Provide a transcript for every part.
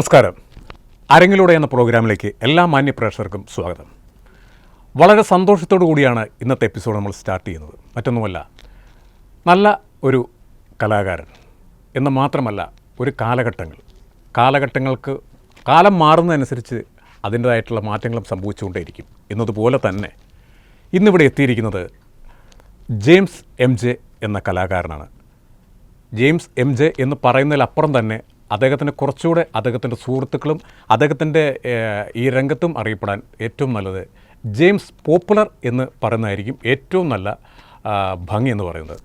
നമസ്കാരം. അരങ്ങിലൂടെ എന്ന പ്രോഗ്രാമിലേക്ക് എല്ലാ മാന്യ പ്രേക്ഷകർക്കും സ്വാഗതം. വളരെ സന്തോഷത്തോടു കൂടിയാണ് ഇന്നത്തെ എപ്പിസോഡ് നമ്മൾ സ്റ്റാർട്ട് ചെയ്യുന്നത്. മറ്റൊന്നുമല്ല നല്ല ഒരു കലാകാരൻ എന്ന് മാത്രമല്ല ഒരു കാലഘട്ടങ്ങൾ. കാലഘട്ടങ്ങൾക്ക് കാലം മാറുന്നതനുസരിച്ച് അതിന്റേതായിട്ടുള്ള മാറ്റങ്ങളും സംഭവിച്ചുകൊണ്ടേയിരിക്കും. എന്നതുപോലെ തന്നെ ഇന്നിവിടെ എത്തിയിരിക്കുന്നത് ജെയിംസ് എം ജെ എന്ന കലാകാരനാണ്. ജെയിംസ് എം ജെ എന്ന് പറയുന്നതിലപ്പുറം തന്നെ അദ്ദേഹത്തിന് കുറച്ചുകൂടെ അദ്ദേഹത്തിന്റെ സുഹൃത്തുക്കളും അദ്ദേഹത്തിന്റെ ഈ രംഗത്തും അറിയപ്പെടാൻ ഏറ്റവും നല്ലത് ജെയിംസ് പോപ്പുലർ എന്ന് പറയുന്നതായിരിക്കും ഏറ്റവും നല്ല ഭംഗി എന്ന് പറയുന്നത്.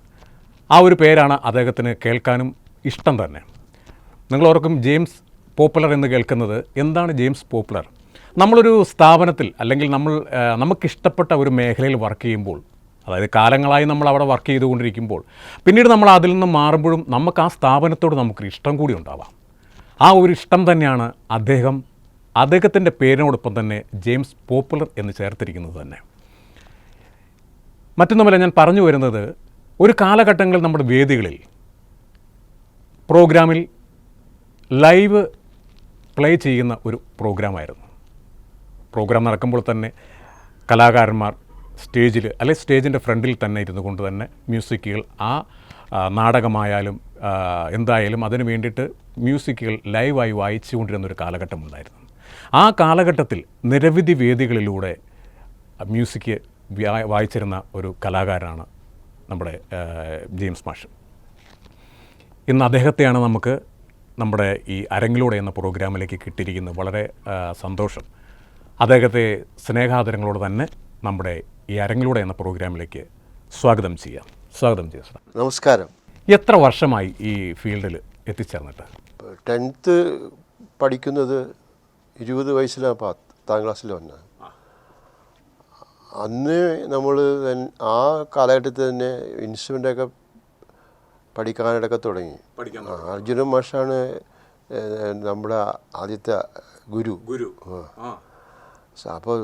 ആ ഒരു പേരാണ് അദ്ദേഹത്തിന് കേൾക്കാനും ഇഷ്ടം തന്നെ. നിങ്ങൾ ഓർക്കും ജെയിംസ് പോപ്പുലർ എന്ന് കേൾക്കുന്നത് എന്താണ് ജെയിംസ് പോപ്പുലർ? നമ്മളൊരു സ്ഥാപനത്തിൽ അല്ലെങ്കിൽ നമ്മൾ നമുക്കിഷ്ടപ്പെട്ട ഒരു മേഖലയിൽ വർക്ക് ചെയ്യുമ്പോൾ അതായത് കാലങ്ങളായി നമ്മൾ അവിടെ വർക്ക് ചെയ്തുകൊണ്ടിരിക്കുമ്പോൾ പിന്നീട് നമ്മൾ അതിൽ നിന്ന് മാറുമ്പോഴും നമുക്ക് ആ സ്ഥാപനത്തോട് നമുക്കൊരു ഇഷ്ടം കൂടി ഉണ്ടാവാം. ആ ഒരു ഇഷ്ടം തന്നെയാണ് അദ്ദേഹം അദ്ദേഹത്തിന്റെ പേരിനോടൊപ്പം തന്നെ ജെയിംസ് പോപ്പുലർ എന്ന് ചേർത്തിരിക്കുന്നത് തന്നെ. മറ്റൊന്നുമല്ല ഞാൻ പറഞ്ഞു വരുന്നത് ഒരു കാലഘട്ടങ്ങളിൽ നമ്മുടെ വേദികളിൽ പ്രോഗ്രാമിൽ ലൈവ് പ്ലേ ചെയ്യുന്ന ഒരു പ്രോഗ്രാമായിരുന്നു. പ്രോഗ്രാം നടക്കുമ്പോൾ തന്നെ കലാകാരന്മാർ സ്റ്റേജിൽ അല്ലെ സ്റ്റേജിന്റെ ഫ്രണ്ടിൽ തന്നെ ഇരുന്നു കൊണ്ട് തന്നെ മ്യൂസിക്കുകൾ ആ നാടകമായാലും എന്തായാലും അതിനു വേണ്ടിയിട്ട് മ്യൂസിക്കുകൾ ലൈവായി വായിച്ചുകൊണ്ടിരുന്ന ഒരു കാലഘട്ടം ഉണ്ടായിരുന്നു. ആ കാലഘട്ടത്തിൽ നിരവധി വേദികളിലൂടെ മ്യൂസിക് വായിച്ചിരുന്ന ഒരു കലാകാരനാണ് നമ്മുടെ ജെയിംസ് മാഷ്. ഇന്ന് അദ്ദേഹത്തെയാണ് നമുക്ക് നമ്മുടെ ഈ അരങ്ങിലൂടെ എന്ന പ്രോഗ്രാമിലേക്ക് കിട്ടിയിരിക്കുന്നത് വളരെ സന്തോഷം. അദ്ദേഹത്തെ സ്നേഹാദരങ്ങളോട് തന്നെ നമ്മുടെ ഈ അരങ്ങിലൂടെ എന്ന പ്രോഗ്രാമിലേക്ക് സ്വാഗതം ചെയ്യാം. സ്വാഗതം ചെയ്യാം നമസ്കാരം. എത്ര വർഷമായി ഈ ഫീൽഡിൽ എത്തിച്ചേർന്നിട്ട്? ടെൻത്ത് പഠിക്കുന്നത് ഇരുപത് വയസ്സിലാണ് പത്താം ക്ലാസ്സിൽ വന്നത്. അന്ന് നമ്മൾ ആ കാലഘട്ടത്തിൽ തന്നെ ഇൻസ്ട്രുമെന്റൊക്കെ പഠിക്കാനായിട്ടൊക്കെ തുടങ്ങി. അർജുനൻ മാഷാണ് നമ്മുടെ ആദ്യത്തെ ഗുരു. ഗുരു. അപ്പോൾ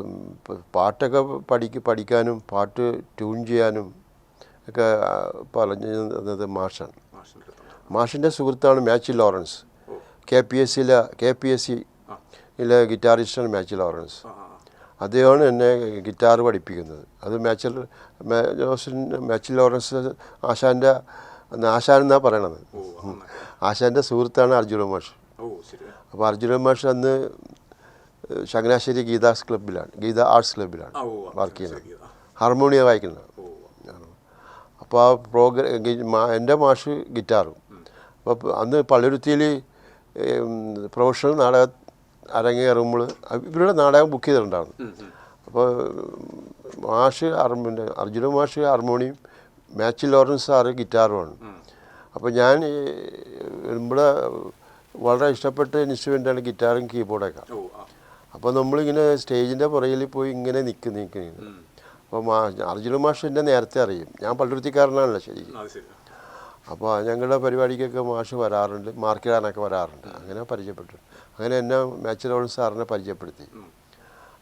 പാട്ടൊക്കെ പഠിക്ക് പഠിക്കാനും പാട്ട് ട്യൂൺ ചെയ്യാനും ഒക്കെ പറഞ്ഞത് മാഷാണ്. മാഷിന്റെ സുഹൃത്താണ് Machi Lawrence. K P S സിയിലെ കെ പി എസ് സിയിലെ ഗിറ്റാറിസ്റ്റാണ് മാച്ചി ലോറൻസ്. അദ്ദേഹമാണ് എന്നെ ഗിറ്റാർ പഠിപ്പിക്കുന്നത്. അത് മാച്ചൽ മാച്ചി ലോറൻസ് ആശാന്റെ ആശാൻ എന്നാണ് പറയണത്. ആശാന്റെ സുഹൃത്താണ് അർജുന മാഷ്. അപ്പോൾ അർജുന മാഷ് അന്ന് ചങ്ങനാശ്ശേരി ഗീതാസ് ക്ലബിലാണ് ഗീത ആർട്സ് ക്ലബിലാണ് വർക്ക് ചെയ്യുന്നത്. ഹാർമോണിയം വായിക്കുന്നത്. അപ്പോൾ ആ പ്രോഗ്രാം എന്റെ മാഷ് ഗിറ്റാറും. അപ്പോൾ അന്ന് പള്ളിരുത്തിയിൽ പ്രൊഫഷണൽ നാടക അരങ്ങേറുമ്പോൾ ഇവരുടെ നാടകം ബുക്ക് ചെയ്തിട്ടുണ്ടായിരുന്നു. അപ്പോൾ മാഷ് ഹാർമോണിയം അർജുന മാഷ് ഹാർമോണിയം മാച്ചി ലോറൻസ് സാറ് ഗിറ്റാറുമാണ്. അപ്പോൾ ഞാൻ ഇവിടെ വളരെ ഇഷ്ടപ്പെട്ട ഇൻസ്ട്രുമെന്റാണ് ഗിറ്റാറും കീബോർഡൊക്കെ. അപ്പോൾ നമ്മളിങ്ങനെ സ്റ്റേജിന്റെ പുറകിൽ പോയി ഇങ്ങനെ നിൽക്കുന്നു നിൽക്കുന്നു അപ്പോൾ മാ അർജുന മാഷ് എന്നെ നേരത്തെ അറിയും. ഞാൻ പള്ളുരുത്തിക്കാരനാണല്ലോ ശരിക്കും. അപ്പോൾ ഞങ്ങളുടെ പരിപാടിക്കൊക്കെ മാഷ് വരാറുണ്ട് മാർക്കിടാനൊക്കെ വരാറുണ്ട്. അങ്ങനെ പരിചയപ്പെട്ടു. അങ്ങനെ എന്നെ മാച്ച് ലോറൻസ് സാറിനെ പരിചയപ്പെടുത്തി.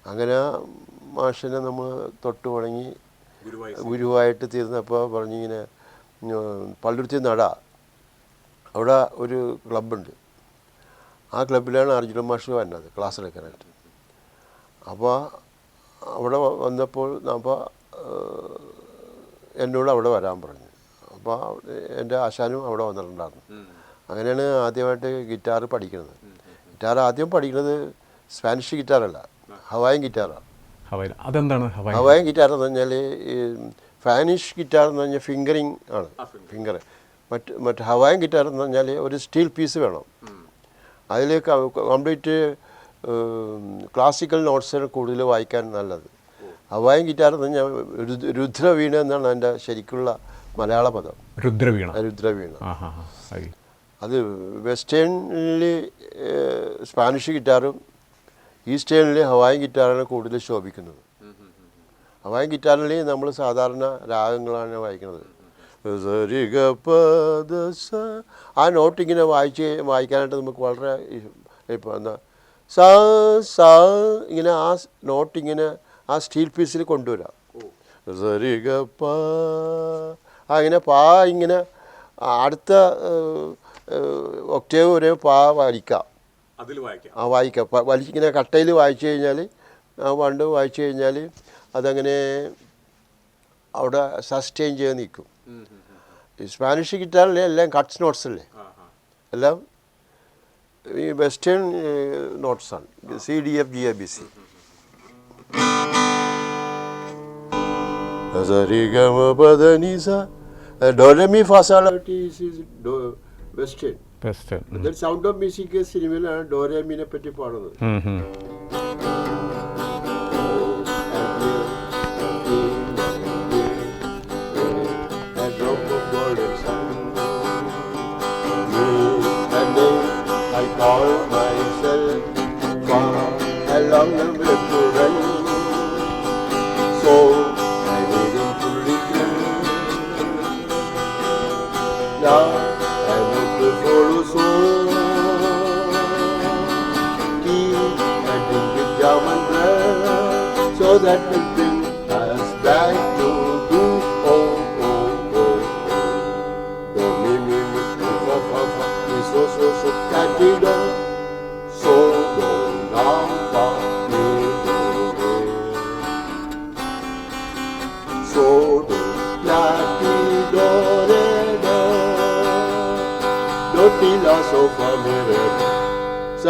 അങ്ങനെ മാഷിനെ നമ്മൾ തൊട്ട് ഉണങ്ങി ഗുരുവായിട്ട് തീർന്നപ്പോൾ പറഞ്ഞിങ്ങനെ പള്ളുരുത്തി നട. അവിടെ ഒരു ക്ലബ്ബുണ്ട്. ആ ക്ലബിലാണ് അർജുന മാഷ് വന്നത് ക്ലാസ് എടുക്കാനായിട്ട് അപ്പോൾ അവിടെ വന്നപ്പോൾ അപ്പോൾ എന്നോട് അവിടെ വരാൻ പറഞ്ഞു. അപ്പോൾ എന്റെ ആശാനും അവിടെ വന്നിട്ടുണ്ടായിരുന്നു. അങ്ങനെയാണ് ആദ്യമായിട്ട് ഗിറ്റാർ പഠിക്കുന്നത്. ഗിറ്റാർ ആദ്യം പഠിക്കുന്നത് സ്പാനിഷ് ഗിറ്റാറല്ല ഹവായൻ ഗിറ്റാറാണ്. ഹവായി അതെന്താണ് ഹവായി ഹവായൻ ഗിറ്റാർ എന്ന് പറഞ്ഞാൽ ഈ ഫാനിഷ് ഗിറ്റാർ എന്ന് പറഞ്ഞാൽ ഫിംഗറിങ് ആണ്. ഫിംഗർ മറ്റ് മറ്റ് ഹവായൻ ഗിറ്റാർ എന്ന് പറഞ്ഞാൽ ഒരു സ്റ്റീൽ പീസ് വേണം. അതിൽ കംപ്ലീറ്റ് ക്ലാസിക്കൽ നോട്ട്സിനെ കൂടുതൽ വായിക്കാൻ നല്ലത്. ഹവായൻ ഗിറ്റാർ എന്ന് പറഞ്ഞാൽ രുദ്ര- രുദ്രവീണ എന്നാണ് അതിന്റെ ശരിക്കുള്ള മലയാള പദം. രുദ്രവീണ. രുദ്രവീണ. അത് വെസ്റ്റേണിൽ സ്പാനിഷ് ഗിറ്റാറും ഈസ്റ്റേണിൽ ഹവായൻ ഗിറ്റാറാണ് കൂടുതൽ ശോഭിക്കുന്നത്. ഹവായൻ ഗിറ്റാറിൽ നമ്മൾ സാധാരണ രാഗങ്ങളാണ് വായിക്കുന്നത്. ആ നോട്ട് ഇങ്ങനെ വായിച്ച് വായിക്കാനായിട്ട് നമുക്ക് വളരെ ഇപ്പം എന്താ സ സ ഇങ്ങനെ ആ നോട്ട് ഇങ്ങനെ ആ സ്റ്റീൽ പീസിൽ കൊണ്ടുവരാം. ആ ഇങ്ങനെ പാ ഇങ്ങനെ അടുത്ത ഒക്ടേവ് വരെ പാ വായിക്കാം അതിൽ വായിക്കാം. ആ വായിക്കാം. വലിച്ചിങ്ങനെ കട്ടയിൽ വായിച്ചു കഴിഞ്ഞാൽ ആ പണ്ട് വായിച്ചു കഴിഞ്ഞാൽ അതങ്ങനെ അവിടെ സസ്റ്റെയിൻ ചെയ്ത് നിൽക്കും. സ്പാനിഷ് ഗിറ്റാറിലെ എല്ലാം കട്ട്സ് നോട്ട്സ് അല്ലേ? എല്ലാം ഈ western നോട്ട്സാണ് C D F G A B C. ഫാസാള western. Sound of music സിനിമയിലാണ് ഡോരമിനെ പറ്റി പാടുന്നത് I call myself far along the way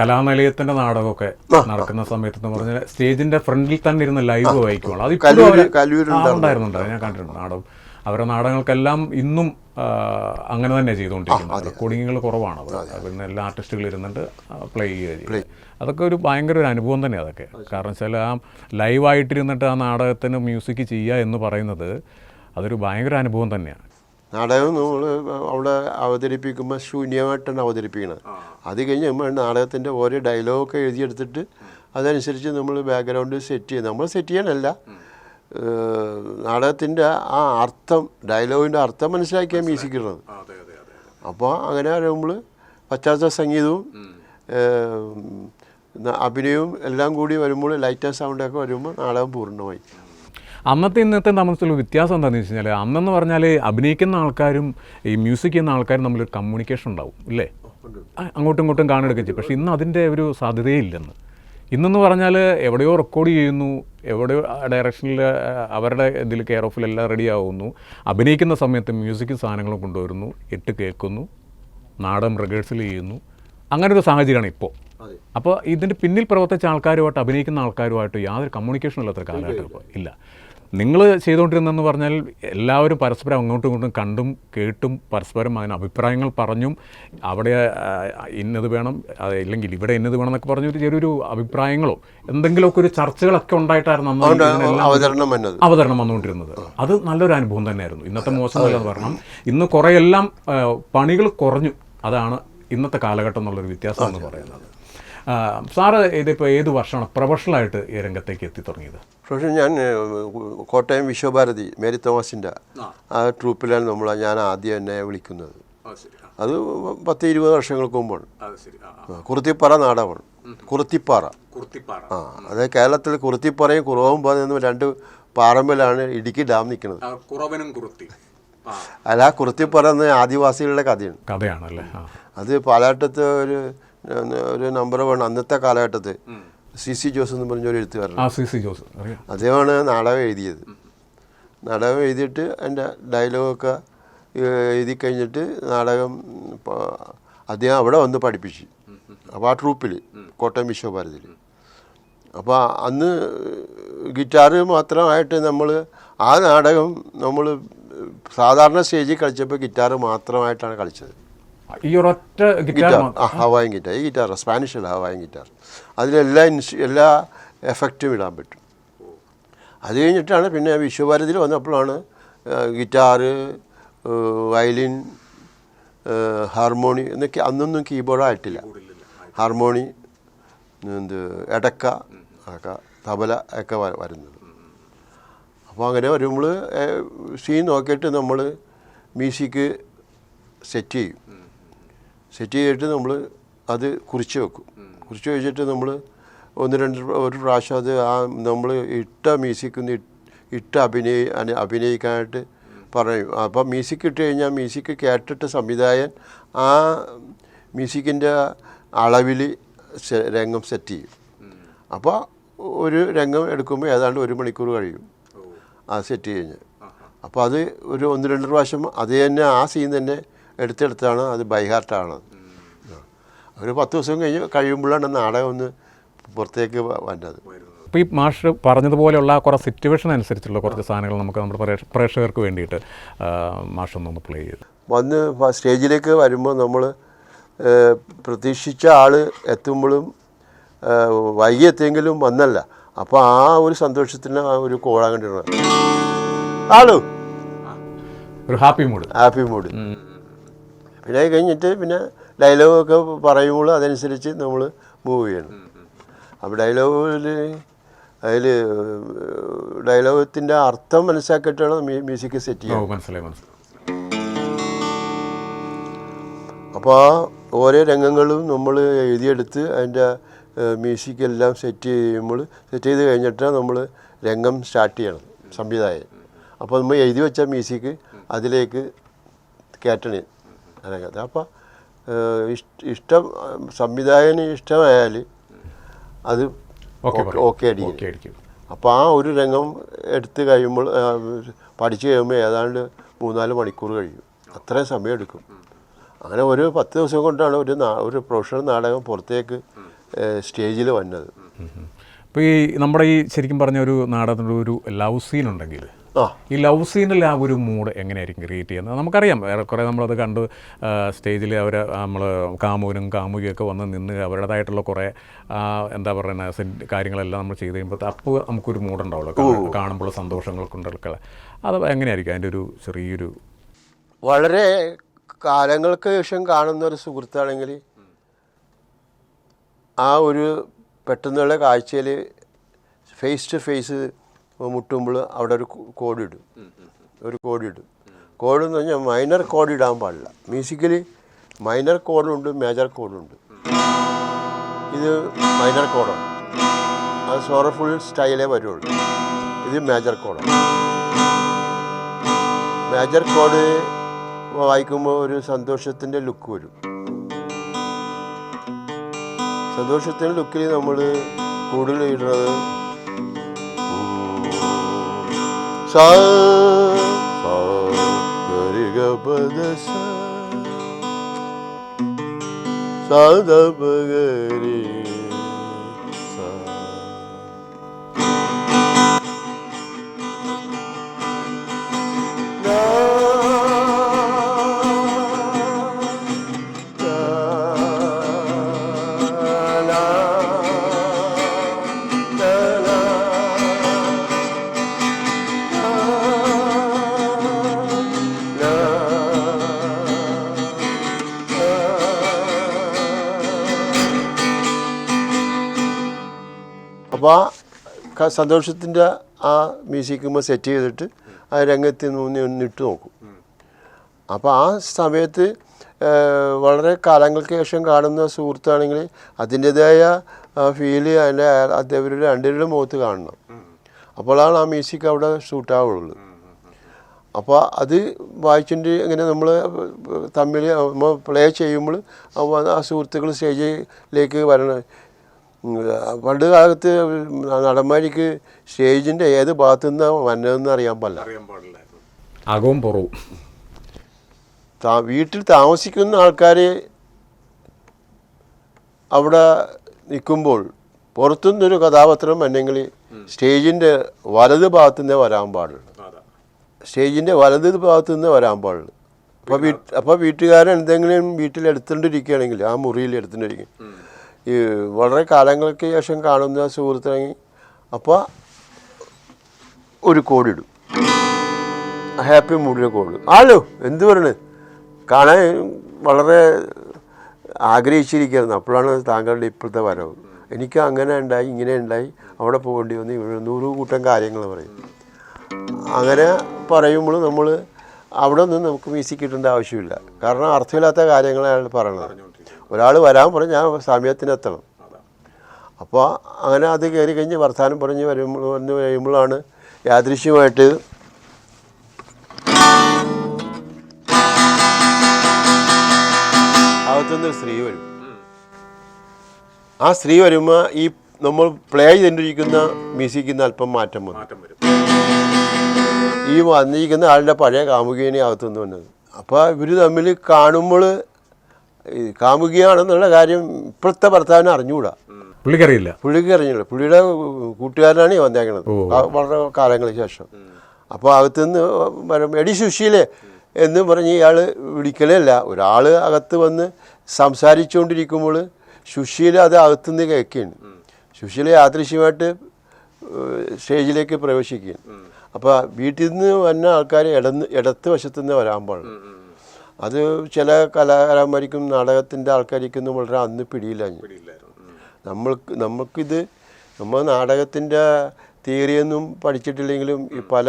കലാനിലയത്തിന്റെ നാടകമൊക്കെ നടക്കുന്ന സമയത്ത് എന്ന് പറഞ്ഞാൽ സ്റ്റേജിന്റെ ഫ്രണ്ടിൽ തന്നെ ഇരുന്ന് ലൈവ് വായിക്കുവാണ്. അത് ഉണ്ടായിരുന്നുണ്ട്. ഞാൻ കണ്ടിട്ടുണ്ട്. നാടകം. അവരുടെ നാടകങ്ങൾക്കെല്ലാം ഇന്നും അങ്ങനെ തന്നെ ചെയ്തുകൊണ്ടിരിക്കുന്നത് റെക്കോർഡിങ്ങുകൾ കുറവാണ്. പിന്നെ എല്ലാ ആർട്ടിസ്റ്റുകൾ ഇരുന്നിട്ട് പ്ലേ ചെയ്യുക അതൊക്കെ ഒരു ഭയങ്കര ഒരു അനുഭവം തന്നെ അതൊക്കെ. കാരണം വെച്ചാൽ ആ ലൈവായിട്ടിരുന്നിട്ട് ആ നാടകത്തിന് മ്യൂസിക് ചെയ്യുക എന്ന് പറയുന്നത് അതൊരു ഭയങ്കര അനുഭവം തന്നെയാണ്. നാടകം നമ്മൾ അവിടെ അവതരിപ്പിക്കുമ്പോൾ ശൂന്യമായിട്ടാണ് അവതരിപ്പിക്കുന്നത് അത് കഴിഞ്ഞ് നമ്മൾ നാടകത്തിന്റെ ഓരോ ഡയലോഗൊക്കെ എഴുതിയെടുത്തിട്ട് അതനുസരിച്ച് നമ്മൾ ബാക്ക്ഗ്രൗണ്ട് സെറ്റ് ചെയ്യും. നമ്മൾ സെറ്റ് ചെയ്യാനല്ല നാടകത്തിന്റെ ആ അർത്ഥം ഡയലോഗിന്റെ അർത്ഥം മനസ്സിലാക്കിയാൽ മ്യൂസിക് ഇടുന്നത് അപ്പോൾ അങ്ങനെ നമ്മൾ പശ്ചാത്തല സംഗീതവും അഭിനയവും എല്ലാം കൂടി വരുമ്പോൾ ലൈറ്റ് സൗണ്ടൊക്കെ വരുമ്പോൾ നാടകം പൂർണമായി. അന്നത്തെ ഇന്നത്തെ തമ്മിലുള്ള വ്യത്യാസം എന്താണെന്ന് വെച്ച് കഴിഞ്ഞാൽ അന്നെന്ന് പറഞ്ഞാൽ അഭിനയിക്കുന്ന ആൾക്കാരും ഈ മ്യൂസിക് ചെയ്യുന്ന ആൾക്കാരും തമ്മിലൊരു കമ്മ്യൂണിക്കേഷൻ ഉണ്ടാവും ഇല്ലേ? അങ്ങോട്ടും ഇങ്ങോട്ടും കാണുകയൊക്കെ ചെയ്യും. പക്ഷേ ഇന്ന് അതിന്റെ ഒരു സാധ്യതയേ ഇല്ലെന്ന് ഇന്നെന്ന് പറഞ്ഞാൽ എവിടെയോ റെക്കോർഡ് ചെയ്യുന്നു എവിടെയോ ഡയറക്ഷനിൽ അവരുടെ ഇതിൽ കെയർ ഓഫിലെല്ലാം റെഡി ആവുന്നു. അഭിനയിക്കുന്ന സമയത്ത് മ്യൂസിക് സാധനങ്ങളും കൊണ്ടുവരുന്നു എട്ട് കേൾക്കുന്നു നാടൻ റിഹേഴ്സൽ ചെയ്യുന്നു. അങ്ങനെ ഒരു സാഹചര്യമാണ് ഇപ്പോൾ അപ്പോൾ ഇതിന്റെ പിന്നിൽ പ്രവർത്തിച്ച ആൾക്കാരുമായിട്ട് അഭിനയിക്കുന്ന ആൾക്കാരുമായിട്ട് യാതൊരു കമ്മ്യൂണിക്കേഷനും ഇല്ലാത്തൊരു കാലഘട്ടം ഇപ്പോൾ ഇല്ല. നിങ്ങൾ ചെയ്തുകൊണ്ടിരുന്നതെന്ന് പറഞ്ഞാൽ എല്ലാവരും പരസ്പരം അങ്ങോട്ടും ഇങ്ങോട്ടും കണ്ടും കേട്ടും പരസ്പരം അതിന് അഭിപ്രായങ്ങൾ പറഞ്ഞും അവിടെ ഇന്നത് വേണം ഇല്ലെങ്കിൽ ഇവിടെ ഇന്നത് വേണം എന്നൊക്കെ പറഞ്ഞൊരു ചെറിയൊരു അഭിപ്രായങ്ങളോ എന്തെങ്കിലുമൊക്കെ ഒരു ചർച്ചകളൊക്കെ ഉണ്ടായിട്ടായിരുന്നു അവതരണം വന്നുകൊണ്ടിരുന്നത്. അത് നല്ലൊരു അനുഭവം തന്നെയായിരുന്നു. ഇന്നത്തെ മോശമല്ലെന്ന് പറഞ്ഞാൽ ഇന്ന് കുറേയെല്ലാം എല്ലാം പണികൾ കുറഞ്ഞു. അതാണ് ഇന്നത്തെ കാലഘട്ടം എന്നുള്ളൊരു വ്യത്യാസം എന്ന് പറയുന്നത്. സാറ് ഇതിപ്പോൾ ഏത് വർഷമാണ് പ്രൊഫഷണലായിട്ട് ഈ രംഗത്തേക്ക് എത്തി തുടങ്ങിയത്? പ്രൊഫഷണൽ ഞാൻ കോട്ടയം വിശ്വഭാരതി മേരി തോമസിന്റെ ആ. ട്രൂപ്പിലാണ് നമ്മൾ ഞാൻ ആദ്യം എന്നെ വിളിക്കുന്നത്. അത് പത്ത് ഇരുപത് വർഷങ്ങൾക്ക് മുമ്പാണ് കുറുത്തിപ്പാറ നാടകമാണ്. കുറുത്തിപ്പാറ. ആ അത് കേരളത്തിൽ കുറുത്തിപ്പാറയും കുറവും പറയുന്ന രണ്ട് പാറമ്പലാണ് ഇടുക്കി ഡാം നിൽക്കുന്നത്. കുറവനും കുറുത്തി. അല്ല കുറുത്തിപ്പാറ എന്ന ആദിവാസികളുടെ കഥയാണ്. കഥയാണല്ലേ? അത് പാലാട്ടത്തെ ഒരു ഒരു നമ്പർ വൺ അന്നത്തെ കാലഘട്ടത്തിൽ സി സി ജോസ് എന്ന് പറഞ്ഞ ഒരു എഴുത്തുകാരൻ ആ സി സി ജോസ്. അറിയാം. അദ്ദേഹമാണ് നാടകം എഴുതിയത്. നാടകം എഴുതിയിട്ട് എന്റെ ഡയലോഗൊക്കെ എഴുതി കഴിഞ്ഞിട്ട് നാടകം അദ്ദേഹം അവിടെ വന്ന് പഠിപ്പിച്ചു. അപ്പോൾ ആ ട്രൂപ്പിൽ കോട്ടയം വിശ്വഭാരതിൽ അപ്പോൾ അന്ന് ഗിറ്റാറ് മാത്രമായിട്ട് നമ്മൾ ആ നാടകം നമ്മൾ സാധാരണ സ്റ്റേജിൽ കളിച്ചപ്പോൾ ഗിറ്റാറ് മാത്രമായിട്ടാണ് കളിച്ചത്. ഈ ഒരൊറ്റ ഗിറ്റാർ ആ ഹവായും ഗിറ്റാർ ഈ ഗിറ്റാർ സ്പാനിഷ് അല്ല ഹവായും ഗിറ്റാർ അതിലെല്ലാ ഇൻസ് എല്ലാ എഫക്റ്റും ഇടാൻ പറ്റും. അത് കഴിഞ്ഞിട്ടാണ് പിന്നെ വിശ്വഭാരതിയിൽ വന്നപ്പോഴാണ് ഗിറ്റാറ് വയലിൻ ഹാർമോണി എന്നൊക്കെ അന്നൊന്നും കീബോർഡായിട്ടില്ല ഹാർമോണി എന്ത് എടക്ക ഒക്കെ തബല ഒക്കെ വരുന്നത്. അപ്പോൾ അങ്ങനെ വരുമ്പോൾ സീൻ നോക്കിയിട്ട് നമ്മൾ മ്യൂസിക് സെറ്റ് ചെയ്യും. സെറ്റ് ചെയ്തിട്ട് നമ്മൾ അത് കുറിച്ച് വെക്കും. കുറിച്ച് വെച്ചിട്ട് നമ്മൾ ഒന്ന് രണ്ട് ഒരു പ്രാവശ്യം അത് ആ നമ്മൾ ഇട്ട മ്യൂസിക് ഒന്ന് ഇട്ട് അഭിനയി അഭിനയിക്കാനായിട്ട് പറയും. അപ്പോൾ മ്യൂസിക് ഇട്ട് കഴിഞ്ഞാൽ മ്യൂസിക് കേട്ടിട്ട് സംവിധായൻ ആ മ്യൂസിക്കിന്റെ അളവിൽ രംഗം സെറ്റ് ചെയ്യും. അപ്പോൾ ഒരു രംഗം എടുക്കുമ്പോൾ ഏതാണ്ട് ഒരു മണിക്കൂർ കഴിയും ആ സെറ്റ് കഴിഞ്ഞ്. അപ്പോൾ അത് ഒരു ഒന്ന് രണ്ട് പ്രാവശ്യം അത് തന്നെ ആ സീൻ തന്നെ എടുത്തെടുത്താണ് അത് ബൈഹാർട്ടാണ് ഒരു പത്ത് ദിവസം കഴിഞ്ഞ് കഴിയുമ്പോഴാണ് നാടകം ഒന്ന് പുറത്തേക്ക് വന്നത്. അപ്പോൾ ഈ മാഷ് പറഞ്ഞതുപോലെയുള്ള കുറേ സിറ്റുവേഷൻ അനുസരിച്ചുള്ള കുറച്ച് സാധനങ്ങൾ നമുക്ക് നമ്മുടെ പ്രേക്ഷ- പ്രേക്ഷകർക്ക് വേണ്ടിയിട്ട് മാഷ് ഒന്ന് പ്ലേ ചെയ്തു. വന്ന് സ്റ്റേജിലേക്ക് വരുമ്പോൾ നമ്മൾ പ്രതീക്ഷിച്ച ആൾ എത്തുമ്പോഴും ഏഹ്, വൈകി എത്തിയെങ്കിലും വന്നല്ല. അപ്പോൾ ആ ഒരു സന്തോഷത്തിന് ആ ഒരു കോളാകേണ്ടി ആളു. ഒരു ഹാപ്പി മൂഡ് ഹാപ്പി മൂഡ് പിന്നെ അത് കഴിഞ്ഞിട്ട് പിന്നെ ഡയലോഗൊക്കെ പറയുമ്പോൾ അതനുസരിച്ച് നമ്മൾ മൂവ് ചെയ്യണം. അപ്പോൾ ഡയലോഗിൽ അതിൽ ഡയലോഗത്തിന്റെ അർത്ഥം മനസ്സിലാക്കിയിട്ടാണ് മ്യൂസിക് സെറ്റ് ചെയ്യുന്നത് മനസ്സിലായി മനസ്സിലായി. അപ്പോൾ ആ ഓരോ രംഗങ്ങളും നമ്മൾ എഴുതിയെടുത്ത് അതിന്റെ മ്യൂസിക് എല്ലാം സെറ്റ് ചെയ്യുമ്പോൾ സെറ്റ് ചെയ്ത് കഴിഞ്ഞിട്ട് നമ്മൾ രംഗം സ്റ്റാർട്ട് ചെയ്യണം സംവിധായകൻ. അപ്പോൾ നമ്മൾ എഴുതി വെച്ച മ്യൂസിക് അതിലേക്ക് കയറ്റണേ. രംഗത്ത് അപ്പോൾ ഇഷ്ടം സംവിധായകന് ഇഷ്ടമായാൽ അത് ഓക്കെ അടിക്കും അപ്പോൾ ആ ഒരു രംഗം എടുത്ത് കഴിയുമ്പോൾ പഠിച്ചു കഴിയുമ്പോൾ ഏതാണ്ട് മൂന്നാൽ മണിക്കൂർ കഴിയും. അത്രയും സമയം എടുക്കും അങ്ങനെ ഒരു പത്ത് ദിവസം കൊണ്ടാണ് ഒരു ഒരു പ്രൊഫഷണൽ നാടകം പുറത്തേക്ക് സ്റ്റേജിൽ വന്നത്. അപ്പോൾ ഈ നമ്മുടെ ഈ ശരിക്കും പറഞ്ഞ ഒരു നാടകത്തിന്റെ ഒരു ലവ് സീൻ ഉണ്ടെങ്കിൽ ഈ ലവ് സീനിൽ ആ ഒരു മൂഡ് എങ്ങനെയായിരിക്കും ക്രിയേറ്റ് ചെയ്യുന്നത്? നമുക്കറിയാം ഏറെക്കുറെ നമ്മളത് കണ്ട് സ്റ്റേജിൽ അവർ നമ്മൾ കാമുകനും കാമുകിയൊക്കെ വന്ന് നിന്ന് അവരുടേതായിട്ടുള്ള കുറേ എന്താ പറയുന്നത് കാര്യങ്ങളെല്ലാം നമ്മൾ ചെയ്ത് കഴിയുമ്പോൾ അപ്പോൾ നമുക്കൊരു മൂഡുണ്ടാവുള്ളൂ കാണ- കാണുമ്പോൾ സന്തോഷങ്ങൾ കൊണ്ടുള്ള അത് എങ്ങനെയായിരിക്കും അതിന്റെ ഒരു ചെറിയൊരു വളരെ കാലങ്ങൾക്ക് ശേഷം കാണുന്ന ഒരു സുഹൃത്താണെങ്കിൽ ആ ഒരു പെട്ടെന്നുള്ള കാഴ്ചയിൽ ഫേസ് ടു ഫേസ് മുട്ടുമ്പോൾ അവിടെ ഒരു കോഡ് ഇടും ഒരു കോഡ് ഇടും കോഡ് എന്ന് പറഞ്ഞാൽ മൈനർ കോഡ് ഇടാൻ പാടില്ല. മ്യൂസിക്കലി മൈനർ കോഡുണ്ട് മേജർ കോഡുണ്ട്. ഇത് മൈനർ കോഡാണ്. അത് സോറഫുൾ സ്റ്റൈലേ വരുള്ളൂ. ഇത് മേജർ കോഡാണ്. മേജർ കോഡ് വായിക്കുമ്പോൾ ഒരു സന്തോഷത്തിന്റെ ലുക്ക് വരും. സന്തോഷത്തിന്റെ ലുക്കിൽ നമ്മൾ കൂടുതൽ ഇടുന്നത് sa sa gari ga pa da sa sa da pa സന്തോഷത്തിന്റെ ആ മ്യൂസിക്കുമ്പോൾ സെറ്റ് ചെയ്തിട്ട് ആ രംഗത്ത് നിന്ന് ഒന്ന് ഇട്ട് നോക്കും. അപ്പോൾ ആ സമയത്ത് വളരെ കാലങ്ങൾക്ക് ശേഷം കാണുന്ന സുഹൃത്താണെങ്കിൽ അതിന്റെതായ ഫീൽ അതിന്റെ അദ്ദേഹരുടെ രണ്ടുപേരുടെ മുഖത്ത് കാണണം. അപ്പോഴാണ് ആ മ്യൂസിക് അവിടെ ഷൂട്ടാവുള്ളൂ അപ്പോൾ അത് വായിച്ചിട്ട് ഇങ്ങനെ നമ്മൾ തമ്മിൽ നമ്മൾ പ്ലേ ചെയ്യുമ്പോൾ ആ സുഹൃത്തുക്കൾ സ്റ്റേജിലേക്ക് വരണം. പണ്ട് കാലത്ത് നടന്മാരിക്ക് സ്റ്റേജിന്റെ ഏത് ഭാഗത്തു നിന്നാണ് വന്നതെന്ന് അറിയാൻ പാടില്ല. അകവും പുറവും. താ വീട്ടിൽ താമസിക്കുന്ന ആൾക്കാർ അവിടെ നിൽക്കുമ്പോൾ പുറത്തുനിന്നൊരു കഥാപാത്രം അല്ലെങ്കിൽ സ്റ്റേജിന്റെ വലത് ഭാഗത്തു നിന്നേ വരാൻ പാടുള്ളൂ സ്റ്റേജിന്റെ വലത് ഭാഗത്തു നിന്ന് വരാൻ പാടുള്ളൂ അപ്പോൾ വീട്ടുകാരെന്തെങ്കിലും അപ്പോൾ വീട്ടുകാരൻ എന്തെങ്കിലും വീട്ടിൽ എടുത്തുകൊണ്ടിരിക്കുകയാണെങ്കിൽ ആ മുറിയിൽ എടുത്തുകൊണ്ടിരിക്കും. ഈ വളരെ കാലങ്ങൾക്ക് ശേഷം കാണുന്ന സുഹൃത്തിനെങ്കിൽ അപ്പോൾ ഒരു കോടിടും ഹാപ്പി മൂഡിലെ കോഡ്. ആലോ എന്ത് പറയണ്? കാണാൻ വളരെ ആഗ്രഹിച്ചിരിക്കുന്നു അപ്പോഴാണ് താങ്കളുടെ ഇപ്പോഴത്തെ വരവ്. എനിക്ക് അങ്ങനെ ഉണ്ടായി ഇങ്ങനെ ഉണ്ടായി അവിടെ പോകേണ്ടി വന്നു നൂറ് കൂട്ടം കാര്യങ്ങൾ പറയും. അങ്ങനെ പറയുമ്പോൾ നമ്മൾ അവിടെ നിന്ന് നമുക്ക് മ്യൂസിക് കിട്ടേണ്ട ആവശ്യമില്ല. കാരണം അർത്ഥമില്ലാത്ത കാര്യങ്ങളാണ് പറയണത്. ഒരാൾ വരാൻ പറഞ്ഞ് ഞാൻ സമയത്തിന് എത്തണം അപ്പോൾ അങ്ങനെ അത് കയറി കഴിഞ്ഞ് വർത്തമാനം പറഞ്ഞ് വരുമ്പോൾ വന്ന് കഴിയുമ്പോഴാണ് യാദൃശ്യമായിട്ട് അകത്തുനിന്നൊരു സ്ത്രീ വരും. ആ സ്ത്രീ വരുമ്പോൾ ഈ നമ്മൾ പ്ലേ ചെയ്തിരിക്കുന്ന മ്യൂസിക്കിൽ അല്പം മാറ്റം വന്നു. വരും. ഈ വന്നിരിക്കുന്ന ആളുടെ പഴയ കാമുകീനെ അകത്തുനിന്ന് വന്നത്. അപ്പോൾ ഇവർ തമ്മിൽ കാണുമ്പോൾ കാമുകിയാണെന്നുള്ള കാര്യം ഇപ്പോഴത്തെ ഭർത്താവിനെ അറിഞ്ഞുകൂടാ. പുള്ളിക്കറിയില്ല. പുള്ളിക്ക് അറിഞ്ഞില്ല പുള്ളിയുടെ കൂട്ടുകാരനാണ് ഈ വന്നേക്കണത്. വളരെ കാലങ്ങൾക്ക് ശേഷം. അപ്പോൾ അകത്തു നിന്ന് വരും. എടി സുശീലേ എന്ന് പറഞ്ഞ് ഇയാൾ വിളിക്കലല്ല. ഒരാൾ അകത്ത് വന്ന് സംസാരിച്ചുകൊണ്ടിരിക്കുമ്പോൾ സുശീല അത് അകത്തുനിന്ന് കേൾക്കുകയാണ്. സുശീല യാദൃശ്യമായിട്ട് സ്റ്റേജിലേക്ക് പ്രവേശിക്കുകയാണ്. അപ്പോൾ വീട്ടിൽ നിന്ന് വന്ന ആൾക്കാർ ഇടന്ന് ഇടത്ത് വശത്തു നിന്ന് വരാൻ പാടില്ല. അത് ചില കലാകാരന്മാർക്കും നാടകത്തിന്റെ ആൾക്കാർക്കൊന്നും വളരെ അന്ന് പിടിയില്ല. നമ്മൾക്ക് നമുക്കിത് നമ്മൾ നാടകത്തിന്റെ തിയറിയൊന്നും പഠിച്ചിട്ടില്ലെങ്കിലും ഈ പല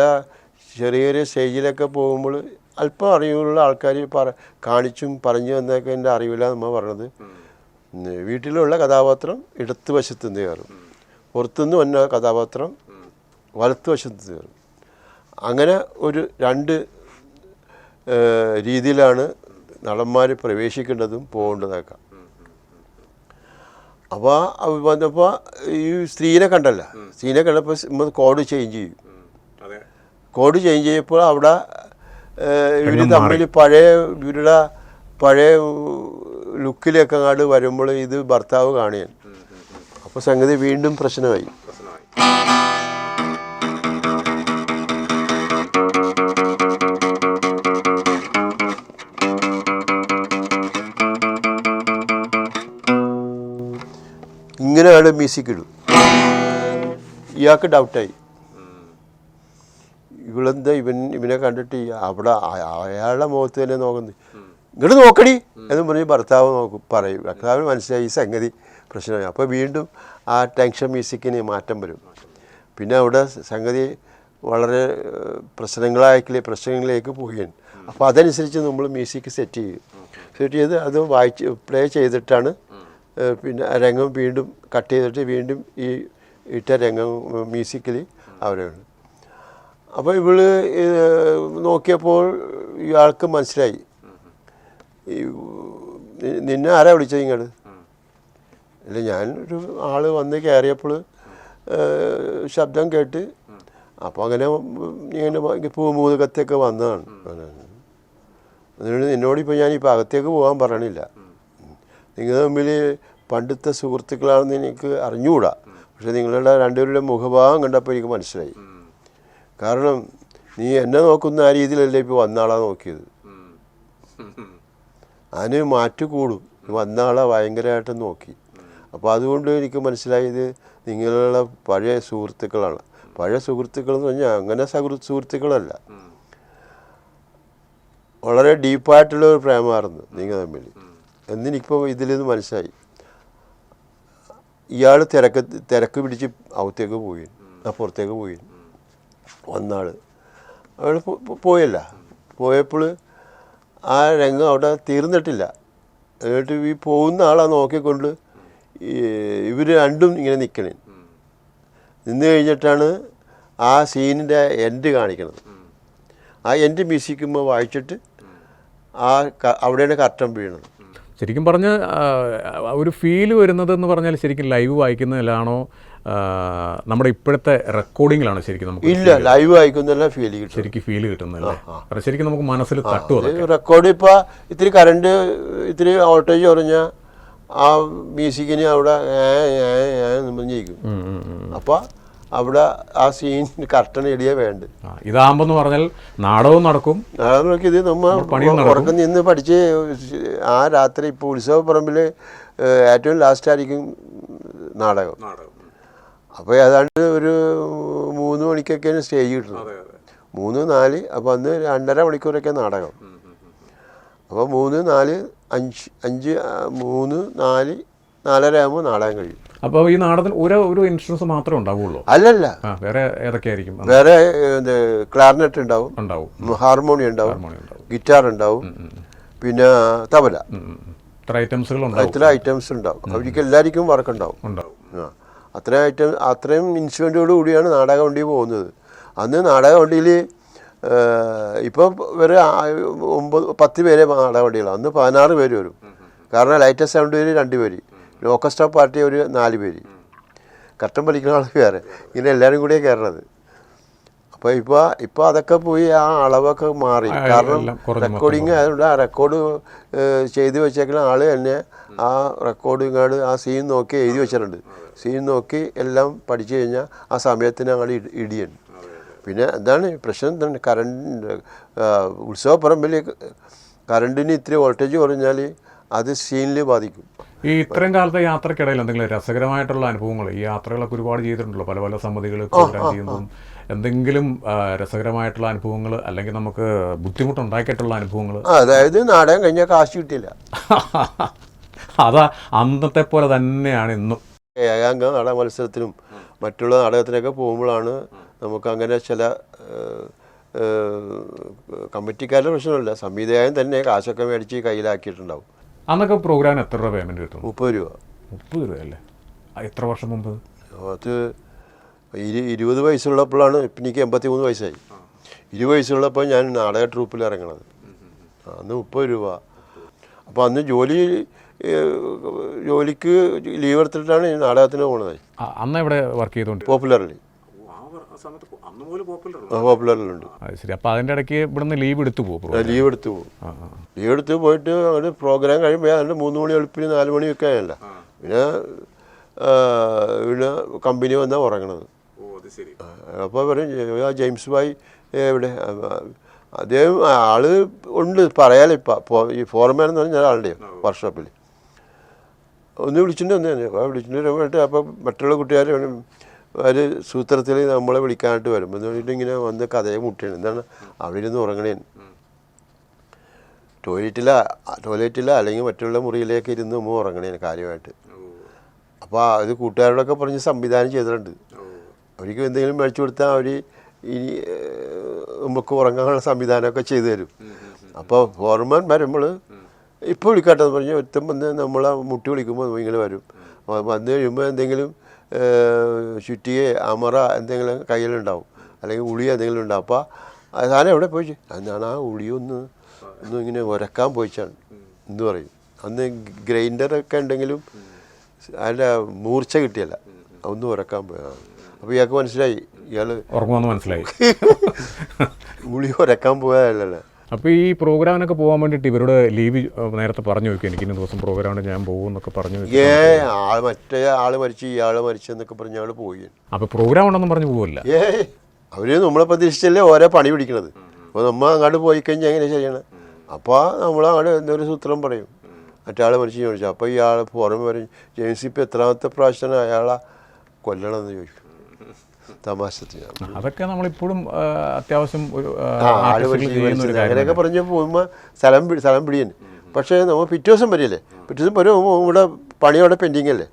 ചെറിയ ചെറിയ സ്റ്റേജിലൊക്കെ പോകുമ്പോൾ അല്പം അറിവുള്ള ആൾക്കാർ പറ കാണിച്ചും പറഞ്ഞു എന്നൊക്കെ എന്റെ അറിവില്ല നമ്മൾ പറഞ്ഞത്. വീട്ടിലുള്ള കഥാപാത്രം ഇടത്ത് വശത്ത് നിന്ന് കയറും. പുറത്തുനിന്ന് വന്ന കഥാപാത്രം വലത്ത് വശത്ത് കയറും. അങ്ങനെ ഒരു രണ്ട് രീതിയിലാണ് നടന്മാർ പ്രവേശിക്കേണ്ടതും പോകേണ്ടതൊക്കെ. അപ്പോൾ വന്നപ്പോൾ ഈ സ്ത്രീനെ കണ്ടല്ല. സ്ത്രീനെ കണ്ടപ്പോൾ നമ്മൾ കോഡ് ചേഞ്ച് ചെയ്യും. അതെ. കോഡ് ചേഞ്ച് ചെയ്യപ്പോൾ അവിടെ ഇവർ തമ്മിൽ പഴയ ഇവരുടെ പഴയ ലുക്കിലൊക്കെ കാട് വരുമ്പോൾ ഇത് ഭർത്താവ് കാണുകയാണ്. അപ്പോൾ സംഗതി വീണ്ടും പ്രശ്നമായി. അയാൾ മ്യൂസിക് ഇടും. ഇയാൾക്ക് ഡൗട്ടായി ഇവളെന്താ ഇവൻ ഇവനെ കണ്ടിട്ട് അവിടെ അയാളുടെ മുഖത്ത് തന്നെ നോക്കുന്നു ഇങ്ങോട്ട് നോക്കടി എന്ന് പറഞ്ഞ് ഭർത്താവ് നോക്കും പറയും. ഭർത്താവിന് മനസ്സിലായി ഈ സംഗതി പ്രശ്നമായി. അപ്പോൾ വീണ്ടും ആ ടെൻഷൻ മ്യൂസിക്കിന് മാറ്റം വരും. പിന്നെ അവിടെ സംഗതി വളരെ പ്രശ്നങ്ങളായിക്കില്ലേ പ്രശ്നങ്ങളിലേക്ക് പോവുകയാണ്. അപ്പോൾ അതനുസരിച്ച് നമ്മൾ മ്യൂസിക് സെറ്റ് ചെയ്യും. സെറ്റ് ചെയ്ത് അത് വായിച്ച് പ്ലേ ചെയ്തിട്ടാണ് പിന്നെ രംഗം വീണ്ടും കട്ട് ചെയ്തിട്ട് വീണ്ടും ഈ ഇട്ട രംഗം മ്യൂസിക്കലി അവരാണ് അപ്പോൾ ഇവൾ നോക്കിയപ്പോൾ ഇയാൾക്ക് മനസ്സിലായി. ഈ നിന്നെ ആരാ വിളിച്ചത് ഇങ്ങോട്ട് അല്ല ഞാൻ ഒരു ആൾ വന്ന് കയറിയപ്പോൾ ശബ്ദം കേട്ട് അപ്പോൾ അങ്ങനെ ഇങ്ങനെ പൂമൂതകത്തൊക്കെ വന്നതാണ്. അതുകൊണ്ട് നിന്നോടിപ്പോൾ ഞാൻ ഇപ്പോൾ അകത്തേക്ക് പോകാൻ പറയണില്ല നിങ്ങൾ തമ്മിൽ പണ്ടത്തെ സുഹൃത്തുക്കളാണെന്ന് എനിക്ക് അറിഞ്ഞുകൂടാ. പക്ഷെ നിങ്ങളുടെ രണ്ടുപേരുടെ മുഖഭാവം കണ്ടപ്പോൾ എനിക്ക് മനസ്സിലായി. കാരണം നീ എന്നെ നോക്കുന്ന ആ രീതിയിലല്ലേ ഇപ്പോൾ വന്നാളാ നോക്കിയത്. അതിന് മാറ്റ് കൂടും. വന്നാളെ ഭയങ്കരമായിട്ട് നോക്കി. അപ്പോൾ അതുകൊണ്ട് എനിക്ക് മനസ്സിലായത് നിങ്ങളുടെ പഴയ സുഹൃത്തുക്കളാണ്. പഴയ സുഹൃത്തുക്കൾ എന്ന് പറഞ്ഞാൽ അങ്ങനെ സുഹൃ സുഹൃത്തുക്കളല്ല. വളരെ ഡീപ്പായിട്ടുള്ള ഒരു പ്രേമമായിരുന്നു നിങ്ങൾ തമ്മിൽ എന്നെനിക്കിപ്പോൾ ഇതിൽ നിന്ന് മനസ്സിലായി. ഇയാൾ തിരക്ക് തിരക്ക് പിടിച്ച് അകത്തേക്ക് പോയി. ആ പുറത്തേക്ക് പോയി. വന്നാൾ അയാൾ പോയല്ല. പോയപ്പോൾ ആ രംഗം അവിടെ തീർന്നിട്ടില്ല. എന്നിട്ട് ഈ പോകുന്ന ആളെ നോക്കിക്കൊണ്ട് ഇവർ രണ്ടും ഇങ്ങനെ നിൽക്കണേ നിന്ന് കഴിഞ്ഞിട്ടാണ് ആ സീനിന്റെ എൻഡ് കാണിക്കണത്. ആ എൻഡ് മ്യൂസിക്കുമ്പോൾ വായിച്ചിട്ട് ആ അവിടെയാണ് കർട്ടൻ വീണത്. ശരിക്കും പറഞ്ഞ് ഒരു ഫീൽ വരുന്നതെന്ന് പറഞ്ഞാൽ ശരിക്കും ലൈവ് വായിക്കുന്നതിലാണോ നമ്മുടെ ഇപ്പോഴത്തെ റെക്കോർഡിങ്ങിലാണോ ശരിക്കും നമുക്ക് ഇല്ല ലൈവ് വായിക്കുന്നില്ല ഫീൽ കിട്ടും ശരിക്കും ഫീൽ കിട്ടുന്നില്ല കാരണം ശരിക്കും നമുക്ക് മനസ്സിൽ തട്ടും അത് റെക്കോർഡ് ഇപ്പോൾ ഇത്തിരി കറണ്ട് ഇത്തിരി വോൾട്ടേജ് കുറഞ്ഞ ആ മ്യൂസിക്കിന് അവിടെ ഏ ഏ ഏ എന്ന് പറഞ്ഞിരിക്കും. അപ്പോൾ അവിടെ ആ സീൻ കർട്ടൺ ഇടിയേ വേണ്ട. ഇതാകുമ്പോന്ന് ഇതാകുമ്പോൾ പറഞ്ഞാൽ നാടകവും നടക്കും. നാടകം ഇത് നമ്മൾ. ഉറക്കം നിന്ന് പഠിച്ച് ആ രാത്രി ഇപ്പോൾ ഉത്സവ പറമ്പിൽ ഏറ്റവും ലാസ്റ്റ് ആയിരിക്കും നാടകം. അപ്പോൾ ഏതാണ്ട് ഒരു മൂന്ന് മണിക്കൊക്കെയാണ് സ്റ്റേജ് കിട്ടുന്നത്. മൂന്ന് നാല് അപ്പോൾ അന്ന് രണ്ടര മണിക്കൂറൊക്കെ നാടകം. അപ്പോൾ മൂന്ന് നാല് അഞ്ച് അഞ്ച് മൂന്ന് നാല് നാലര ആകുമ്പോൾ നാടകം കഴിയും. അപ്പോൾ ഈ നാടൻ ഒരു ഒരു ഇൻഷുറൻസ് മാത്രമേ ഉണ്ടാവുള്ളൂ. അല്ലല്ല. വേറെ ഏതൊക്കെയായിരിക്കും? ആയിരിക്കും വേറെ ക്ലാർനെറ്റ് ഉണ്ടാവും. ഉണ്ടാവും. ഹാർമോണിയം ഉണ്ടാവും. ഗിറ്റാർ ഉണ്ടാവും. പിന്നെ തബല. ഇത്ര ഐറ്റംസുകൾ ഇത്ര ഐറ്റംസ് ഉണ്ടാവും. അവർക്ക് എല്ലാവർക്കും വർക്ക് ഉണ്ടാവും. ഉണ്ടാവും. അത്ര അത്രയും ഐറ്റം അത്രയും ഇൻസ്ട്രുമെന്റോട് കൂടിയാണ് നാടക വണ്ടി പോകുന്നത്. അന്ന് നാടക വണ്ടിയിൽ ഇപ്പോൾ ആ- ഒമ്പത് പത്ത് പേരെ നാടക വണ്ടികളാണ് അന്ന് പതിനാറ് പേര് വരും. കാരണം ലൈറ്റസ്റ്റ് സൗണ്ട് പേര് രണ്ട് പേര് ലോക്കസ്റ്റ പാർട്ടി ഒരു നാല് പേര്. കട്ടൻ വലിക്കുന്ന ആൾ വേറെ. ഇങ്ങനെ എല്ലാവരും കൂടിയാണ് കയറണത് അപ്പോൾ ഇപ്പോൾ ഇപ്പോൾ അതൊക്കെ പോയി ആ അളവൊക്കെ മാറി. കാരണം റെക്കോർഡിങ് അതുകൊണ്ട് ആ റെക്കോർഡ് ചെയ്ത് വെച്ചേക്കുന്ന ആൾ തന്നെ ആ റെക്കോർഡിങ്ങാട് ആ സീൻ നോക്കി എഴുതി വെച്ചിട്ടുണ്ട്. സീൻ നോക്കി എല്ലാം പഠിച്ചു കഴിഞ്ഞാൽ ആ സമയത്തിന് അങ്ങോട്ട് ഇടിയുണ്ട് ഇടിയാണ്. പിന്നെ എന്താണ് പ്രശ്നം എന്താണ്? കറണ്ട് ഉത്സവപ്പറമ്പിൽ കറണ്ടിന് ഇത്തിരി വോൾട്ടേജ് കുറഞ്ഞാൽ അത് സീനിൽ ബാധിക്കും. ഈ ഇത്രയും കാലത്തെ യാത്രക്കിടയിൽ എന്തെങ്കിലും രസകരമായിട്ടുള്ള അനുഭവങ്ങൾ ഈ യാത്രകളൊക്കെ ഒരുപാട് ചെയ്തിട്ടുണ്ടല്ലോ. പല പല സമിതികൾ ചെയ്യുന്നതും എന്തെങ്കിലും രസകരമായിട്ടുള്ള അനുഭവങ്ങൾ അല്ലെങ്കിൽ നമുക്ക് ബുദ്ധിമുട്ടുണ്ടാക്കിയിട്ടുള്ള അനുഭവങ്ങൾ അതായത് നാടകം കഴിഞ്ഞ കാശ് കിട്ടിയില്ല. അതാ അന്നത്തെ പോലെ തന്നെയാണ് ഇന്നും. ഏകാംഗ നാടക മത്സരത്തിനും മറ്റുള്ള നാടകത്തിനൊക്കെ പോകുമ്പോഴാണ് നമുക്ക് അങ്ങനെ ചില കമ്മിറ്റിക്കാരുടെ പ്രശ്നമല്ല. സംവിധായകൻ തന്നെ കാശൊക്കെ മേടിച്ച് കയ്യിലാക്കിയിട്ടുണ്ടാവും. അന്നൊക്കെ പ്രോഗ്രാമിന് എത്ര രൂപ പേയ്മെന്റ് കിട്ടും? മുപ്പത് രൂപ. മുപ്പത് രൂപയല്ലേ? ആ, എത്ര വർഷം മുമ്പ്? അത് ഇരു ഇരുപത് വയസ്സുള്ളപ്പോഴാണ് ഇപ്പം എനിക്ക് എൺപത്തി മൂന്ന് വയസ്സായി ഇരുപത് വയസ്സുള്ളപ്പോൾ ഞാൻ നാടക ട്രൂപ്പിൽ ഇറങ്ങണത്. അന്ന് മുപ്പത് രൂപ. അപ്പോൾ അന്ന് ജോലി ജോലിക്ക് ലീവ് എടുത്തിട്ടാണ് നാടകത്തിന് പോണത്. അന്ന് ഇവിടെ വർക്ക് ചെയ്തുകൊണ്ട് പോപ്പുലറിൽ പോപ്പുലറിലുണ്ട് അത് ശരി. അപ്പോൾ അതിന്റെ ഇടയ്ക്ക് ഇവിടുന്ന് ലീവ് എടുത്തു പോകും ലീവ് എടുത്ത് പോകും. ലീവ് എടുത്ത് പോയിട്ട് അവിടെ പ്രോഗ്രാം കഴിയുമ്പോൾ അതുകൊണ്ട് മൂന്ന് മണി വെളുപ്പിന് നാല് മണിയൊക്കെ ആയല്ല. പിന്നെ പിന്നെ കമ്പനി വന്നാൽ ഉറങ്ങണത്. അപ്പോൾ പറയും ആ ജെയിംസ് ബായ് എവിടെ? അദ്ദേഹം ആൾ ഉണ്ട് പറയാല ഇപ്പം. ഈ ഫോർമാൻ എന്ന് പറഞ്ഞാൽ ആളുടെ വർക്ക്ഷോപ്പിൽ ഒന്ന് വിളിച്ചിട്ടുണ്ട് ഒന്ന് തന്നെ അപ്പോൾ വിളിച്ചിട്ട് അപ്പോൾ മറ്റുള്ള കുട്ടികാർ ഒരു സൂത്രത്തിൽ നമ്മളെ വിളിക്കാനായിട്ട് വരും. എന്ന് പറഞ്ഞിട്ട് ഇങ്ങനെ വന്ന് കഥയെ മുട്ടിയാണ് എന്താണ്? അവിടെ ഇരുന്ന് ഉറങ്ങണേൻ ടോയ്ലറ്റില ടോയ്ലറ്റില അല്ലെങ്കിൽ മറ്റുള്ള മുറിയിലേക്ക് ഇരുന്ന് നമ്മൾ ഉറങ്ങണേന് കാര്യമായിട്ട്. അപ്പോൾ അത് കൂട്ടുകാരോടൊക്കെ പറഞ്ഞ് സംവിധാനം ചെയ്തിട്ടുണ്ട്. അവർക്ക് എന്തെങ്കിലും മേടിച്ചു കൊടുത്താൽ അവർ ഇനി നമുക്ക് ഉറങ്ങാനുള്ള സംവിധാനമൊക്കെ ചെയ്തു തരും. അപ്പോൾ ഫോർമാൻ വരുമ്പോൾ ഇപ്പോൾ വിളിക്കാട്ടെന്ന് പറഞ്ഞ് ഒരുത്തം വന്ന് നമ്മളെ മുട്ടി വിളിക്കുമ്പോൾ ഇങ്ങനെ വരും. വന്നു കഴിയുമ്പോൾ എന്തെങ്കിലും ചുറ്റിയെ അമറ എന്തെങ്കിലും കയ്യിലുണ്ടാവും. അല്ലെങ്കിൽ ഉളി എന്തെങ്കിലും ഉണ്ടാവും. അപ്പോൾ സാധനം എവിടെ പോയി? എന്നാണ് ആ ഉളിയൊന്ന് ഒന്ന് ഒന്ന് ഇങ്ങനെ ഉരക്കാൻ പോയിച്ചാണ്. എന്ന് പറയും. അന്ന് ഗ്രൈൻഡറൊക്കെ ഉണ്ടെങ്കിലും അതിന്റെ മൂർച്ച കിട്ടിയല്ല. ഒന്ന് ഉരക്കാൻ പോയതാണ് അപ്പോൾ ഇയാൾക്ക് മനസ്സിലായി. ഇയാൾ ഉറങ്ങുമെന്ന് മനസ്സിലായി. ഉളി ഉരക്കാൻ പോയതല്ലല്ലോ. അപ്പോൾ ഈ പ്രോഗ്രാമിനൊക്കെ പോകാൻ വേണ്ടിയിട്ട് ഇവരോട് ലീവ് നേരത്തെ പറഞ്ഞു വെക്കും. എനിക്ക് ഇന്ന ദിവസം പ്രോഗ്രാമിന് ഞാൻ പോകും എന്നൊക്കെ പറഞ്ഞു ഏ ആൾ മറ്റേ ആൾ മരിച്ചു ഇയാൾ മരിച്ചെന്നൊക്കെ പറഞ്ഞ് ആൾ പോയി. അപ്പോൾ പ്രോഗ്രാം ഉണ്ടെന്നും പറഞ്ഞു പോവില്ല? ഏ അവർ നമ്മളെ പ്രതീക്ഷിച്ചല്ലേ ഓരോ പണി പിടിക്കണത്. അപ്പോൾ നമ്മൾ അങ്ങോട്ട് പോയി കഴിഞ്ഞാൽ എങ്ങനെ ചെയ്യണം? അപ്പോൾ നമ്മൾ അങ്ങോട്ട് എന്തൊരു സൂത്രം പറയും. മറ്റാൾ മരിച്ചു ചോദിച്ചു അപ്പോൾ ഇയാൾ പുറമെ പറയും ജെയിംസ് ഇപ്പം എത്രാമത്തെ പ്രാവശ്യമാണ് അയാളെ കൊല്ലണമെന്ന് ചോദിക്കും. തമാശത്തിന് അതൊക്കെ നമ്മളിപ്പോഴും അത്യാവശ്യം ഒരു അങ്ങനെയൊക്കെ പറഞ്ഞു പോകുമ്പോൾ സ്ഥലം സ്ഥലം പിടിയൻ പക്ഷേ നമ്മൾ പിറ്റേ ദിവസം വരില്ലേ പിറ്റേ ദിവസം വരുമ്പോൾ ഇവിടെ പണി അവിടെ പെൻഡിങ് അല്ലേ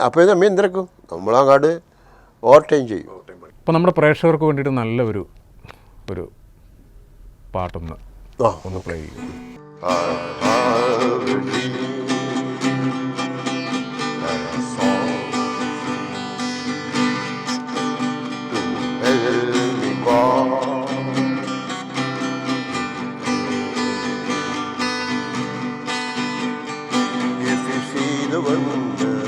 അപ്പോൾ നമ്മ എന്തിരക്കും നമ്മളങ്ങാട് ഓവർ ടൈം ചെയ്യും അപ്പോൾ നമ്മുടെ പ്രേക്ഷകർക്ക് വേണ്ടിയിട്ട് നല്ല ഒരു ഒരു പാട്ടൊന്ന് ഒന്ന് പ്ലേ ചെയ്യും If you see the wonder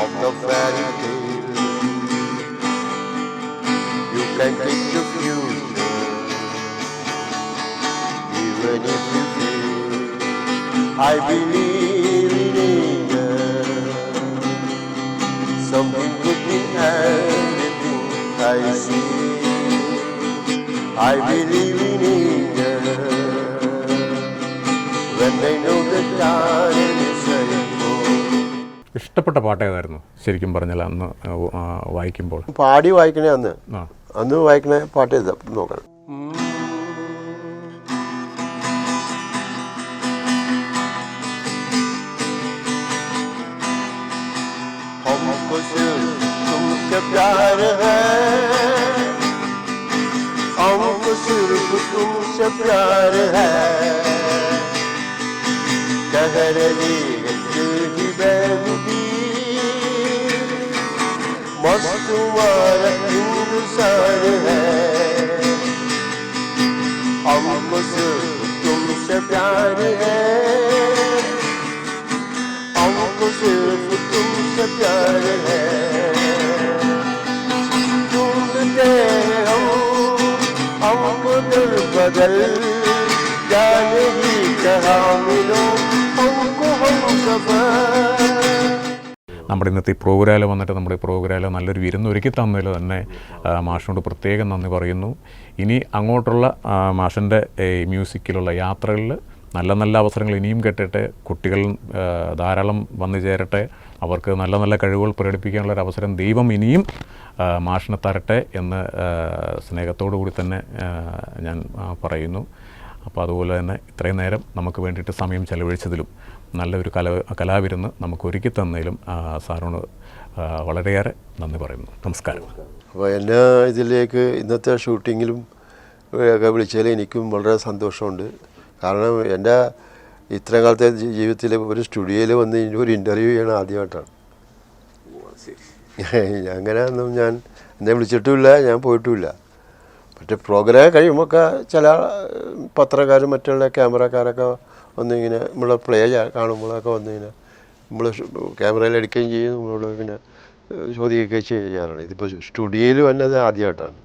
of the fairy tale, you can keep the future, even if you fail. I believe I see. I believe in angels when they know the time is. ഇഷ്ടപ്പെട്ട പാട്ട് ഏതായിരുന്നു? ശരിക്കും പറഞ്ഞാൽ അന്ന് വായിക്കുമ്പോൾ. പാടി വായിക്കണേ അന്ന്. അന്ന് വായിക്കണ പാട്ട് നോക്കണം. तुमसे प्यार है कह रही है दिल की बेबी मस्त तुम्हारा इंसान है हमको सिर्फ तुमसे प्यार है हमको सिर्फ तुमसे प्यार है दिल बदल जाने ही कहा मिलो हमको हम सफर നമ്മുടെ ഇന്നത്തെ ഈ പ്രോഗ്രാമിൽ വന്നിട്ട് നമ്മുടെ ഈ പ്രോഗ്രാമിൽ നല്ലൊരു വിരുന്നൊരുക്കി തന്നതിൽ തന്നെ ആ, മാഷിനോട് പ്രത്യേകം നന്ദി പറയുന്നു ഇനി അങ്ങോട്ടുള്ള ആ, മാഷിൻ്റെ ഈ മ്യൂസിക്കിലുള്ള യാത്രകളിൽ നല്ല നല്ല അവസരങ്ങൾ ഇനിയും കിട്ടട്ടെ കുട്ടികൾ ആ, ധാരാളം വന്നു ചേരട്ടെ അവർക്ക് നല്ല നല്ല കഴിവുകൾ പ്രകടിപ്പിക്കാനുള്ള ഒരു അവസരം ദൈവം ഇനിയും മാഷിനെ തരട്ടെ എന്ന് സ്നേഹത്തോടു കൂടി തന്നെ ഞാൻ പറയുന്നു. അപ്പോൾ അതുപോലെ തന്നെ ഇത്രയും നേരം നമുക്ക് വേണ്ടിയിട്ട് സമയം ചെലവഴിച്ചതിലും നല്ലൊരു കല കലാവിരുന്ന് നമുക്ക് ഒരുക്കി തന്നതിലും സാറോട് വളരെയേറെ നന്ദി പറയുന്നു. നമസ്കാരം. അപ്പോൾ എന്നെ ഇതിലേക്ക് ഇന്നത്തെ ഷൂട്ടിങ്ങിലും ഒക്കെ വിളിച്ചതിൽ എനിക്കും വളരെ സന്തോഷമുണ്ട്. കാരണം എന്റെ ഇത്രയും കാലത്തെ ജീവിതത്തിൽ ഒരു സ്റ്റുഡിയോയിൽ വന്ന് ഒരു ഇന്റർവ്യൂ ചെയ്യണം ആദ്യമായിട്ടാണ്. അങ്ങനെ ഒന്നും ഞാൻ എന്നെ വിളിച്ചിട്ടുമില്ല ഞാൻ പോയിട്ടുമില്ല. മറ്റേ പ്രോഗ്രാം കഴിയുമ്പോഴൊക്കെ ചില പത്രക്കാരും മറ്റുള്ള ക്യാമറക്കാരൊക്കെ വന്നിങ്ങനെ നമ്മളെ പ്ലേ കാണുമ്പോഴൊക്കെ വന്നിങ്ങനെ നമ്മൾ ക്യാമറയിൽ എടുക്കുകയും ചെയ്യും നമ്മളോട് ഇങ്ങനെ ചോദിക്കുകയൊക്കെ ചെയ്യാറുണ്ട്. ഇതിപ്പോൾ സ്റ്റുഡിയോയിൽ വന്നത് ആദ്യമായിട്ടാണ്.